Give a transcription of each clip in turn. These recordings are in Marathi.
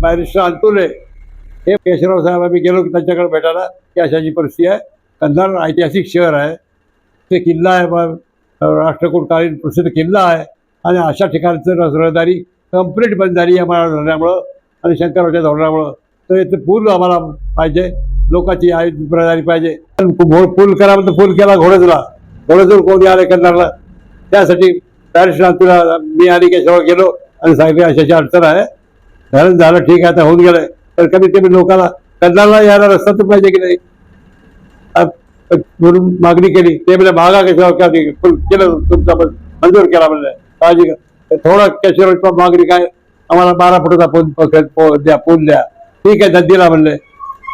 बॅरिस्टर अंतुले हे केशवराव साहेब आम्ही गेलो की त्यांच्याकडे भेटायला. की अशाची परिस्थिती आहे. कंधार ऐतिहासिक शहर आहे. ते किल्ला आहे. राष्ट्रकुटकालीन प्रसिद्ध किल्ला आहे. आणि अशा ठिकाणचं रहदारी कंप्लीट बंद झाली आम्हाला धरण्यामुळं आणि शंकराच्या धोरणामुळं. तर इथे पूल आम्हाला पाहिजे. लोकांची आई रहदारी पाहिजे. पण पूल करा म्हणतो पूल केला घोडजला. घोडजूर कोणी आले कंधारला त्यासाठी पॅरिस तुला मी आणि केशवराव गेलो. आणि सांगितले अशाची अडचण आहे. झालं झालं ठीक आहे आता होऊन गेलंय. तर कमीत कमी लोकांना कन्नाडला यायला रस्ता तर पाहिजे की नाही? म्हणून मागणी केली. ते म्हणजे मागा कशावर केलं तुमचा पण मंजूर केला म्हणलं. काळजी थोडा कशावर मागणी काय? आम्हाला बारा फुटाचा पूल पो- द्या पूल द्या. ठीक आहे दिला म्हणले.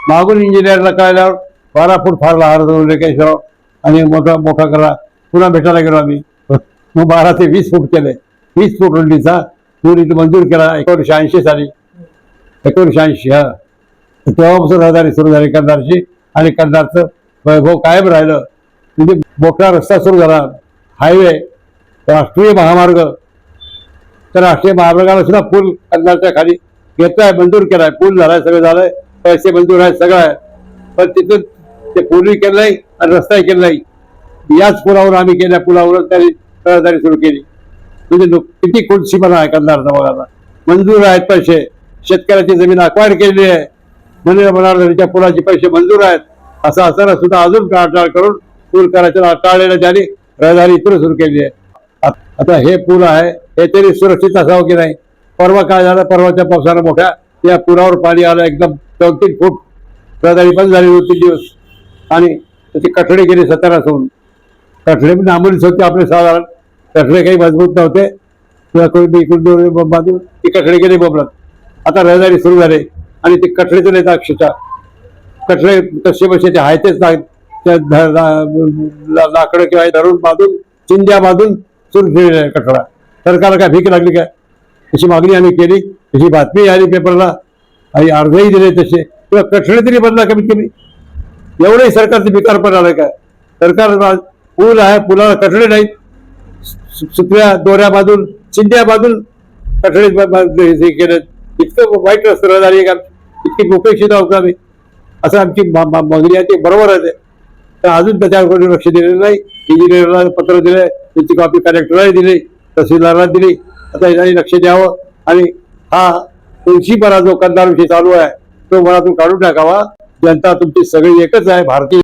मागून इंजिनियरला कळल्यावर बारा फूट फारला हार दोन केशवराव आणि मोठा मोठा करा. पुन्हा भेटायला गेलो आम्ही. मग बारा ते वीस फूट केले. वीस फूट रुंदीचा पूल इथं मंजूर केला एकोणीसशे ऐंशी साली. एकोणीसशे ऐंशी हा. तेव्हापासून रहदारी सुरू झाली कंधारची आणि कंधारचं वैभव कायम राहिलं. म्हणजे तिथे मोठा रस्ता सुरू झाला. हायवे राष्ट्रीय महामार्ग. त्या राष्ट्रीय महामार्गाला सुद्धा पूल कंधारच्या खाली घेतलाय मंजूर केलाय. पूल झालाय सगळं झालंय. पैसे मंजूर आहे सगळं आहे. पण तिथून ते पूलही केलं नाही आणि रस्ताही केला नाही. याच पुलावर आम्ही केल्या पुलावरच त्यांनी रहदारी सुरू केली. म्हणजे लोक किती पण आहे कंधारचा बघायला मंजूर आहेत पैसे. शेतकऱ्याची जमीन अक्वायर केलेली आहे. म्हणजे मनारच्या पुलाचे पैसे मंजूर आहेत. असं असताना सुद्धा अजून टाळटाळ करून पूल करायचं टाळलेल्या त्यांनी रहदारी इकडे सुरू केली आहे. आता हे पूल आहे हे तरी सुरक्षित असावं की नाही? परवा काय झालं? परवाच्या पावसानं मोठ्या या पुरावर पाणी आलं एकदम दोन तीन फूट. रहदारी बंद झाली होती दिवस. आणि त्याची कठडे गेली सतरा सोडून कठडे पण होती आपले साधारण. कठडे काही मजबूत नव्हते. किंवा कोणी बी इकडून बांधून ती कठडे गेले बोबलात. आता रहदारी सुरू झाली. आणि ते कठडे तर अक्षरशः. कठडे कसे बसे ते आहे तेच त्या ध- लाकडं किंवा धरून बांधून चिंध्या बांधून सुरू ठेवलेला आहे कठडा. सरकारला काय भीक लागली काय? तशी मागणी आम्ही केली. तशी बातमी आली पेपरला. आणि अर्धही दिले तसे. किंवा कठडे तरी बदला कमीत कमी. एवढंही सरकारचं बेकार पण आलं काय? सरकार पूल आहे पुलाला कठडे नाहीत. सु- दोऱ्यामधून दोऱ्या बांधून चिंध्या कठडे हे केलं. इतकं वाईट रस्ते रहदारी आहे का? इतकी उपेक्षित आहोत का आम्ही असं आमची मागणी आहे ती बरोबर आहे तर अजून त्याच्याकडे लक्ष दिलेलं नाही. इंजिनियरला पत्र दिलं त्याची कॉपी कलेक्टरला दिली तहसीलदारला दिली. आता याने लक्ष द्यावं. आणि हा तुळशीपणा जो कंदारविषयी चालू आहे तो मनातून काढून टाकावा. जनता तुमची सगळी एकच आहे भारतीय